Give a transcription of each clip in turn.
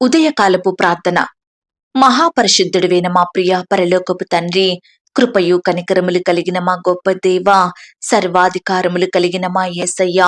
ఉదయకాలపు ప్రార్థన. మహాపరిశుద్ధుడివైన మా ప్రియ పరలోకపు తండ్రి కృపయు కనికరములు కలిగిన మా గొప్ప దేవ సర్వాధికారములు కలిగిన మా యేసయ్య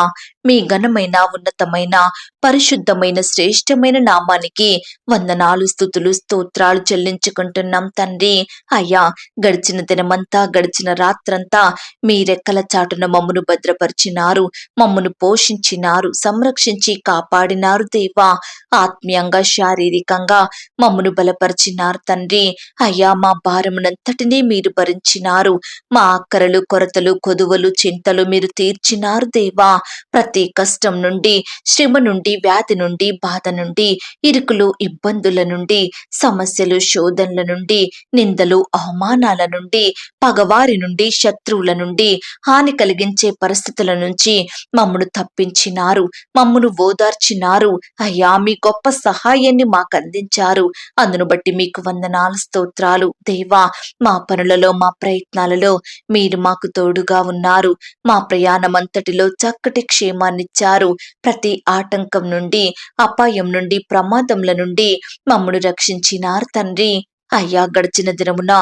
మీ ఘనమైన ఉన్నతమైన పరిశుద్ధమైన శ్రేష్టమైన నామానికి వందనాలు స్థుతులు స్తోత్రాలు చెల్లించుకుంటున్నాం తండ్రి. అయ్యా గడిచిన దినమంతా గడిచిన రాత్రంతా మీ రెక్కల చాటున మమ్మను భద్రపరిచినారు మమ్మను పోషించినారు సంరక్షించి కాపాడినారు దేవా. ఆత్మీయంగా శారీరకంగా మమ్మను బలపరిచినారు తండ్రి. అయ్యా మా భారమునంతటినీ మీరు భరించినారు మా అక్కరలు కొరతలు కొదువలు చింతలు మీరు తీర్చినారు దేవా. ప్రతి కష్టం నుండి శ్రమ నుండి వ్యాధి నుండి బాధ నుండి ఇరుకులు ఇబ్బందుల నుండి సమస్యలు శోధనల నుండి నిందలు అవమానాల నుండి పగవారి నుండి శత్రువుల నుండి హాని కలిగించే పరిస్థితుల నుంచి మమ్మను తప్పించినారు. మమ్మను ఓదార్చినారు. అయ్యా మీ గొప్ప సహాయాన్ని మాకు అందించారు. అందును బట్టి మీకు వందనాలు స్తోత్రాలు. దేవా మా పనులలో మా ప్రయత్నాలలో మీరు మాకు తోడుగా ఉన్నారు. మా ప్రయాణమంతటిలో చక్కటి క్షేమాన్నిచ్చారు. ప్రతి ఆటంకం నుండి అపాయం నుండి ప్రమాదముల నుండి మమ్మను రక్షించినారు తండ్రి. అయ్యా గడిచిన దినమున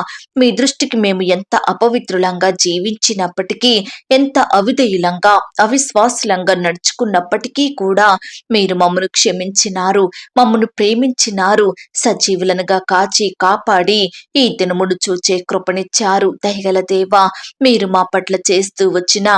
మీ దృష్టికి మేము ఎంత అపవిత్రులంగా జీవించినప్పటికీ ఎంత అవిధేయులంగా అవిశ్వాసులంగా నడుచుకున్నప్పటికీ కూడా మీరు మమ్మను క్షమించినారు మమ్మను ప్రేమించినారు సజీవులనుగా కాచి కాపాడి ఈ దినమును చూచే కృపనిచ్చారు. దయగల దేవా మీరు మా పట్ల చేస్తూ వచ్చిన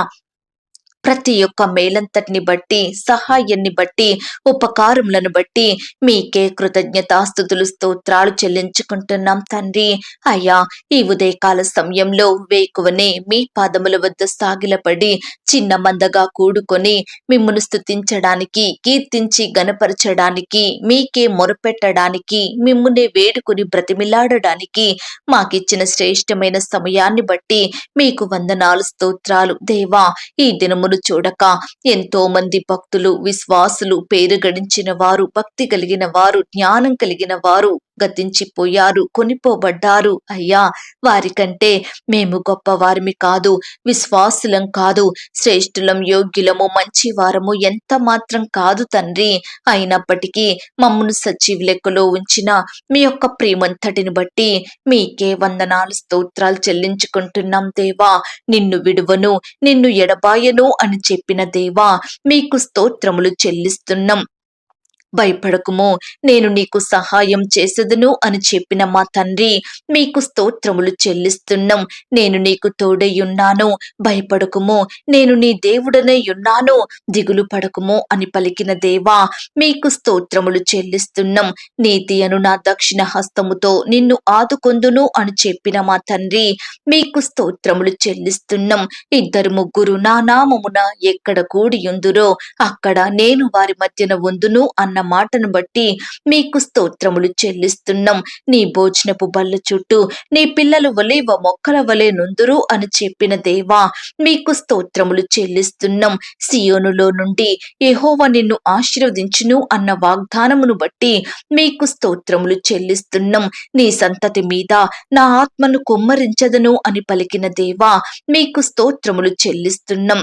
ప్రతి ఒక్క మేలంతటిని బట్టి సహాయాన్ని బట్టి ఉపకారములను బట్టి మీకే కృతజ్ఞతాస్థుతులు స్తోత్రాలు చెల్లించుకుంటున్నాం తండ్రి. అయ్యా ఈ ఉదయకాల సమయంలో వేకువనే మీ పాదముల వద్ద సాగిలపడి చిన్న మందగా కూడుకొని మిమ్మను స్తుతించడానికి కీర్తించి గనపరచడానికి మీకే మొరపెట్టడానికి మిమ్మునే వేడుకొని బ్రతిమిలాడడానికి మాకిచ్చిన శ్రేష్టమైన సమయాన్ని బట్టి మీకు వందనాలు స్తోత్రాలు. దేవా ఈ దినమును చూడక. ఎంతో మంది భక్తులు విశ్వాసులు పేరు గడించిన వారు భక్తి కలిగిన వారు జ్ఞానం కలిగిన వారు. గతించిపోయారు కొనిపోబడ్డారు. అయ్యా వారికంటే మేము గొప్పవారిమి కాదు విశ్వాసులం కాదు శ్రేష్ఠులం యోగ్యులము మంచి వారము ఎంత మాత్రం కాదు తండ్రి. అయినప్పటికీ మమ్మను సజీవ లెక్కలో ఉంచిన మీ యొక్క ప్రేమంతటిని బట్టి మీకే వందనాలు స్తోత్రాలు చెల్లించుకుంటున్నాం దేవా. నిన్ను విడువను నిన్ను ఎడబాయను అని చెప్పిన దేవా మీకు స్తోత్రములు చెల్లిస్తున్నాం. భయపడకుము. నేను నీకు సహాయం చేసేదను అని చెప్పిన మా తండ్రి మీకు స్తోత్రములు చెల్లిస్తున్నాం. నేను నీకు తోడయ్యున్నాను భయపడకుము. నేను నీ దేవుడనై ఉన్నాను. దిగులు పడకుము అని పలికిన దేవా మీకు స్తోత్రములు చెల్లిస్తున్నాం. నీతి అను నా దక్షిణ హస్తముతో నిన్ను ఆదుకొందును అని చెప్పిన మా తండ్రి మీకు స్తోత్రములు చెల్లిస్తున్నాం. ఇద్దరు ముగ్గురు నా నామమున ఎక్కడ కూడి ఉందురో అక్కడ నేను వారి మధ్యన ఉందును అన్న మాటను బట్టి మీకు స్తోత్రములు చెల్లిస్తున్నాం. నీ భోజనపు బల్ల చుట్టూ నీ పిల్లలు వలె మొక్కల వలె నుందురు అని చెప్పిన దేవా మీకు స్తోత్రములు చెల్లిస్తున్నాం. సియోనులో నుండి ఎహోవ నిన్ను ఆశీర్వదించును అన్న వాగ్దానమును బట్టి మీకు స్తోత్రములు చెల్లిస్తున్నాం. నీ సంతతి మీద నా ఆత్మను కుమ్మరించదను అని పలికిన దేవా మీకు స్తోత్రములు చెల్లిస్తున్నాం.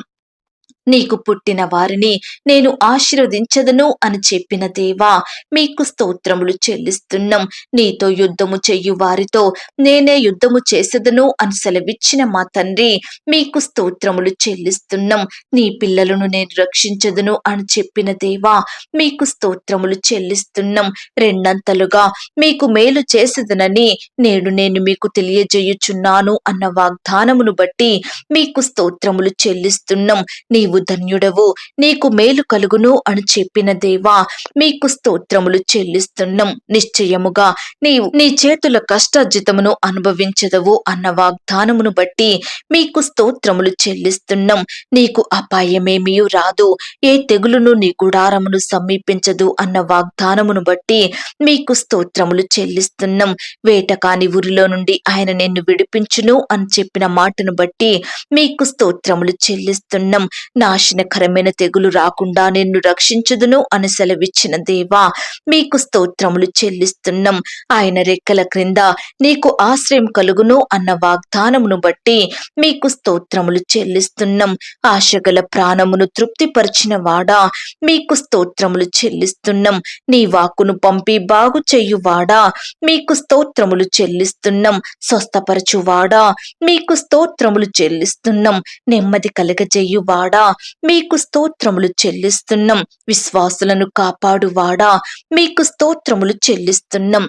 నీకు పుట్టిన వారిని నేను ఆశీర్వదించదను అని చెప్పిన దేవా మీకు స్తోత్రములు చెల్లిస్తున్నాం. నీతో యుద్ధము చెయ్యు వారితో నేనే యుద్ధము చేసేదను అని సెలవిచ్చిన మా తండ్రి మీకు స్తోత్రములు చెల్లిస్తున్నాం. నీ పిల్లలను నేను రక్షించదును అని చెప్పిన దేవా మీకు స్తోత్రములు చెల్లిస్తున్నాం. రెండంతలుగా మీకు మేలు చేసేదనని నేడు నేను మీకు తెలియజేయుచున్నాను అన్న వాగ్దానమును బట్టి మీకు స్తోత్రములు చెల్లిస్తున్నాం. నీ నీవు ధన్యుడవు నీకు మేలు కలుగును అని చెప్పిన దేవా మీకు స్తోత్రములు చెల్లిస్తున్నాం. నిశ్చయముగా నీవు నీ చేతుల కష్టార్జితమును అనుభవించదవు అన్న వాగ్దానమును బట్టి మీకు స్తోత్రములు చెల్లిస్తున్నాం. నీకు అపాయమేమీ రాదు ఏ తెగులును నీ గుడారమును సమీపించదు అన్న వాగ్దానమును బట్టి మీకు స్తోత్రములు చెల్లిస్తున్నాం. వేటకాని ఊరిలో నుండి ఆయన నిన్ను విడిపించును అని చెప్పిన మాటను బట్టి మీకు స్తోత్రములు చెల్లిస్తున్నాం. నాశనకరమైన తెగులు రాకుండా నిన్ను రక్షించుదును అని సెలవిచ్చిన దేవా మీకు స్తోత్రములు చెల్లిస్తున్నాం. ఆయన రెక్కల క్రింద నీకు ఆశ్రయం కలుగును అన్న వాగ్దానమును బట్టి మీకు స్తోత్రములు చెల్లిస్తున్నాం. ఆశగల ప్రాణమును తృప్తిపరిచిన వాడా మీకు స్తోత్రములు చెల్లిస్తున్నాం. నీ వాక్కును పంపి బాగు చేయువాడా మీకు స్తోత్రములు చెల్లిస్తున్నాం. స్వస్థపరచువాడా మీకు స్తోత్రములు చెల్లిస్తున్నాం. నెమ్మది కలగజేయువాడా మీకు స్తోత్రములు చెల్లిస్తున్నాం. విశ్వాసులను కాపాడువాడా? మీకు స్తోత్రములు చెల్లిస్తున్నాం.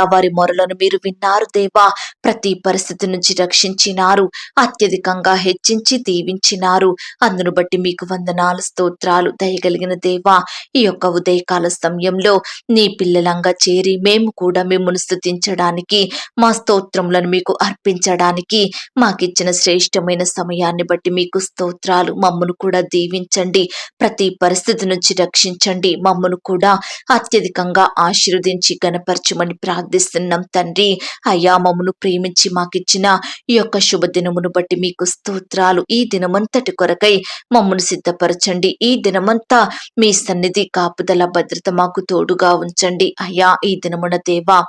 వారి మొరలను మీరు విన్నారు దేవా. ప్రతి పరిస్థితి నుంచి రక్షించినారు. అత్యధికంగా హెచ్చించి దీవించినారు. అందును బట్టి మీకు వందనాలు స్తోత్రాలు దయగలిగిన దేవా. ఈ యొక్క ఉదయకాల సమయంలో నీ పిల్లలంగా చేరి మేము కూడా మిమ్మల్ని స్థుతించడానికి మా స్తోత్రములను మీకు అర్పించడానికి మాకిచ్చిన శ్రేష్టమైన సమయాన్ని బట్టి మీకు స్తోత్రాలు మమ్మను కూడా దీవించండి. ప్రతి పరిస్థితి నుంచి రక్షించండి. మమ్మను కూడా అత్యధికంగా ఆశీర్వదించి గణపరచమని ప్రార్థిస్తున్నాం తండ్రి. అయ్యా మమ్మను ప్రేమించి మాకిచ్చిన ఈ యొక్క శుభదినమును బట్టి మీకు స్తోత్రాలు ఈ దినమంతటి కొరకై మమ్మను సిద్ధపరచండి. ఈ దినమంతా మీ సన్నిధి కాపుదల భద్రత మాకు తోడుగా ఉంచండి. అయ్యా ఈ దినమున దేవా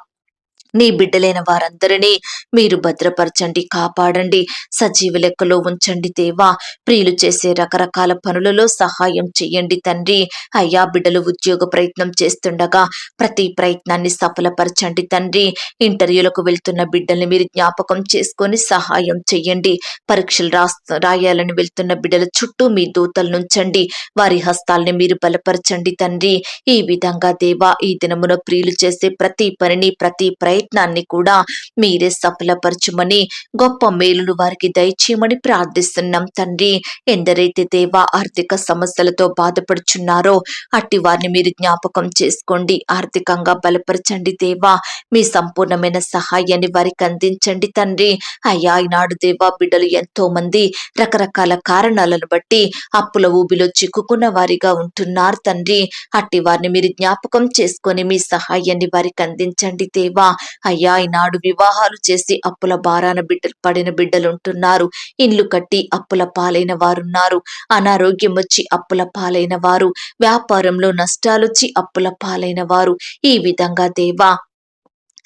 నీ బిడ్డలైన వారందరినీ మీరు భద్రపరచండి కాపాడండి. సజీవ లెక్కలో ఉంచండి దేవా. ప్రియులు చేసే రకరకాల పనులలో సహాయం చేయండి తండ్రి. అయ్యా బిడ్డలు ఉద్యోగ ప్రయత్నం చేస్తుండగా ప్రతి ప్రయత్నాన్ని సఫలపరచండి తండ్రి. ఇంటర్వ్యూలకు వెళ్తున్న బిడ్డల్ని మీరు జ్ఞాపకం చేసుకొని సహాయం చేయండి. పరీక్షలు రాస్తు రాయాలని వెళ్తున్న బిడ్డల చుట్టూ మీ దూతలు నుంచండి. వారి హస్తాల్ని మీరు బలపరచండి తండ్రి. ఈ విధంగా దేవా ఈ దినమున ప్రియులు చేసే ప్రతి పనిని ప్రతి ప్రయత్నం ప్రయత్నాన్ని కూడా మీరే సఫలపరచమని గొప్ప మేలును వారికి దయచేయమని ప్రార్థిస్తున్నాం తండ్రి. ఎందరైతే దేవా ఆర్థిక సమస్యలతో బాధపడుచున్నారో అట్టి వారిని మీరు జ్ఞాపకం చేసుకోండి. ఆర్థికంగా బలపరచండి దేవా. మీ సంపూర్ణమైన సహాయాన్ని వారికి అందించండి తండ్రి. అయ్యా ఈనాడు దేవా బిడ్డలు ఎంతో మంది రకరకాల కారణాలను బట్టి అప్పుల ఊబిలో చిక్కుకున్న వారిగా ఉంటున్నారు తండ్రి. అట్టి వారిని మీరు జ్ఞాపకం చేసుకొని మీ సహాయాన్ని వారికి అందించండి దేవా. అయ్యా ఈనాడు వివాహాలు చేసి అప్పుల బారాన బిడ్డలు పడిన బిడ్డలుంటున్నారు. ఇండ్లు కట్టి అప్పుల పాలైన వారున్నారు. అనారోగ్యం వచ్చి అప్పుల పాలైన వారు. వ్యాపారంలో నష్టాలొచ్చి అప్పుల పాలైన వారు. ఈ విధంగా దేవా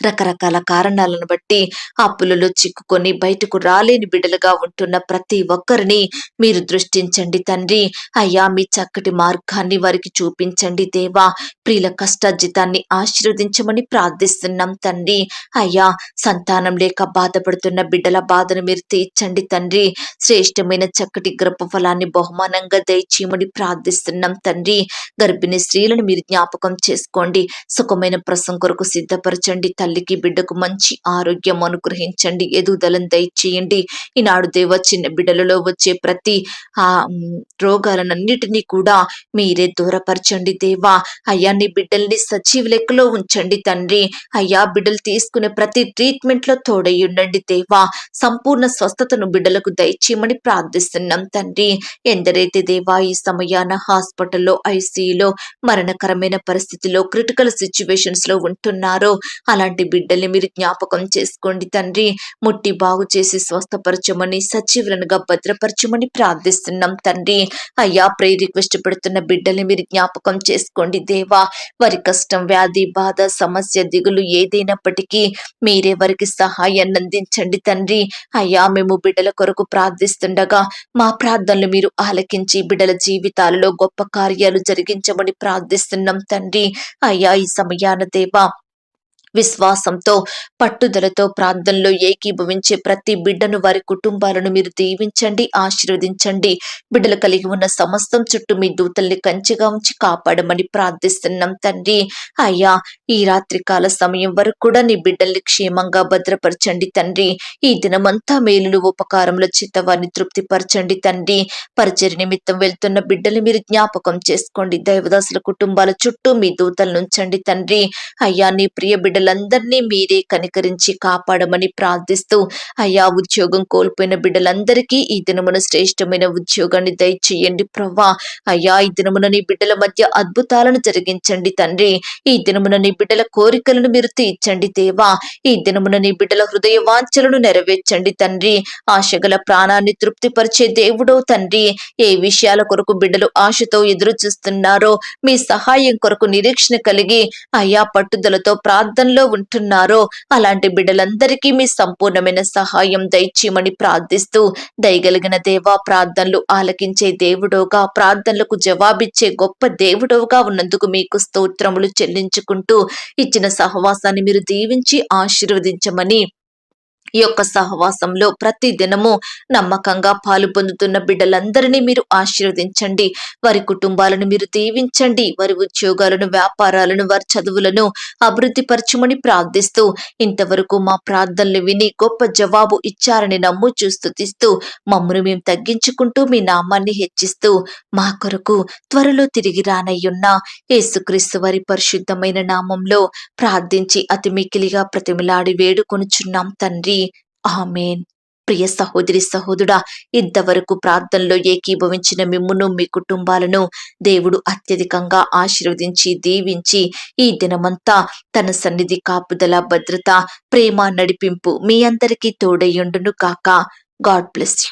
రకరకాల కారణాలను బట్టి అప్పులలో చిక్కుకొని బయటకు రాలేని బిడ్డలుగా ఉంటున్న ప్రతి ఒక్కరిని మీరు దృష్టించండి తండ్రి. అయ్యా మీ చక్కటి మార్గాన్ని వారికి చూపించండి దేవా. ప్రియుల కష్టార్జితాన్ని ఆశీర్వదించమని ప్రార్థిస్తున్నాం తండ్రి. అయ్యా సంతానం లేక బాధపడుతున్న బిడ్డల బాధను మీరు తీర్చండి తండ్రి. శ్రేష్టమైన చక్కటి గర్భ ఫలాన్ని బహుమానంగా దయచేయమని ప్రార్థిస్తున్నాం తండ్రి. గర్భిణీ స్త్రీలను మీరు జ్ఞాపకం చేసుకోండి. సుఖమైన ప్రసం కొరకు సిద్ధపరచండి తల్లికి బిడ్డకు మంచి ఆరోగ్యం అనుగ్రహించండి. ఎదుగుదలను దయచేయండి. ఈనాడు దేవ చిన్న బిడ్డలలో వచ్చే ప్రతి ఆ రోగాలన్నిటినీ కూడా మీరే దూరపరచండి దేవా. అయ్యా నీ బిడ్డల్ని సజీవ లెక్కలో ఉంచండి తండ్రి. అయ్యా బిడ్డలు తీసుకునే ప్రతి ట్రీట్మెంట్లో తోడై ఉండండి దేవా. సంపూర్ణ స్వస్థతను బిడ్డలకు దయచేయమని ప్రార్థిస్తున్నాం తండ్రి. ఎందరైతే దేవా ఈ సమయాన హాస్పిటల్లో ఐసీయూలో మరణకరమైన పరిస్థితిలో క్రిటికల్ సిచ్యువేషన్స్లో ఉంటున్నారో అలాంటి బిడ్డల్ని మీరు జ్ఞాపకం చేసుకోండి తండ్రి. ముట్టి బాగు చేసి స్వస్థపరచమని సజీవులనుగా భద్రపరచమని ప్రార్థిస్తున్నాం తండ్రి. అయ్యా ప్రే రిక్వెస్ట్ పెడుతున్న బిడ్డల్ని మీరు జ్ఞాపకం చేసుకోండి దేవా. వారి కష్టం వ్యాధి బాధ సమస్య దిగులు ఏదైనప్పటికీ మీరే వారికి సహాయాన్ని అందించండి తండ్రి. అయ్యా మేము బిడ్డల కొరకు ప్రార్థిస్తుండగా మా ప్రార్థనలు మీరు ఆలకించి బిడ్డల జీవితాలలో గొప్ప కార్యాలు జరిగించమని ప్రార్థిస్తున్నాం తండ్రి. అయ్యా ఈ సమయాన దేవా విశ్వాసంతో పట్టుదలతో ప్రార్థనలో ఏకీభవించే ప్రతి బిడ్డను వారి కుటుంబాలను మీరు దీవించండి ఆశీర్వదించండి. బిడ్డలు కలిగి ఉన్న సమస్తం చుట్టూ మీ దూతల్ని కంచిగా ఉంచి కాపాడమని ప్రార్థిస్తున్నాం తండ్రి. అయ్యా ఈ రాత్రి కాల సమయం వరకు కూడా నీ బిడ్డల్ని క్షేమంగా భద్రపరచండి తండ్రి. ఈ దినమంతా మేలులు ఉపకారంలో చిత్త వారిని తృప్తిపరచండి తండ్రి. పరిచయ నిమిత్తం వెళ్తున్న బిడ్డలు మీరు జ్ఞాపకం చేసుకోండి. దైవదాసుల కుటుంబాల చుట్టూ మీ దూతలను ఉంచండి తండ్రి. అయ్యా నీ ప్రియ బిడ్డలందరినీ మీరే కనికరించి కాపాడమని ప్రార్థిస్తూ అయ్యా ఉద్యోగం కోల్పోయిన బిడ్డలందరికీ ఈ దినమున శ్రేష్టమైన ఉద్యోగాన్ని దయచేయండి ప్రవ్వా. అయ్యా ఈ దినమున నీ బిడ్డల మధ్య అద్భుతాలను జరిగించండి తండ్రి. ఈ దినమున నీ బిడ్డల కోరికలను మీరు తీర్చండి దేవా. ఈ దినమున నీ బిడ్డల హృదయ వాంఛలను నెరవేర్చండి తండ్రి. ఆశగల ప్రాణాన్ని తృప్తిపరిచే దేవుడో తండ్రి. ఏ విషయాల కొరకు బిడ్డలు ఆశతో ఎదురు చూస్తున్నారో మీ సహాయం కొరకు నిరీక్షణ కలిగి అయ్యా పట్టుదలతో ప్రార్థన ప్రార్థనలో ఉంటున్నారో అలాంటి బిడ్డలందరికీ మీ సంపూర్ణమైన సహాయం దయచేయమని ప్రార్థిస్తూ దయగలిగిన దేవా ప్రార్థనలు ఆలకించే దేవుడోగా ప్రార్థనలకు జవాబిచ్చే గొప్ప దేవుడోగా ఉన్నందుకు మీకు స్తోత్రములు చెల్లించుకుంటూ ఇచ్చిన సహవాసాన్ని మీరు దీవించి ఆశీర్వదించమని ఈ యొక్క సహవాసంలో ప్రతి దినము నమ్మకంగా పాలు పొందుతున్న బిడ్డలందరినీ మీరు ఆశీర్వదించండి. వారి కుటుంబాలను మీరు దీవించండి. వారి ఉద్యోగాలను వ్యాపారాలను వారి చదువులను అభివృద్ధి పరచమని ప్రార్థిస్తూ ఇంతవరకు మా ప్రార్థనలు విని గొప్ప జవాబు ఇచ్చారని నమ్ము చూస్తూ మమ్మను మేము తగ్గించుకుంటూ మీ నామాన్ని హెచ్చిస్తూ మా కొరకు త్వరలో తిరిగి రానయ్యున్న యేసుక్రీస్తు వారి పరిశుద్ధమైన నామంలో ప్రార్థించి అతి మికిలిగా ప్రతిమలాడి వేడుకొనుచున్నాం తండ్రి. ఆమెన్. ప్రియ సహోదరి సహోదరుడా ఇంతవరకు ప్రార్థనలో ఏకీభవించిన మిమ్మును మీ కుటుంబాలను దేవుడు అత్యధికంగా ఆశీర్వదించి దీవించి ఈ దినమంతా తన సన్నిధి కాపుదల భద్రత ప్రేమ నడిపింపు మీ అందరికీ తోడయ్యుండును కాక గాడ్ బ్లెస్ యూ.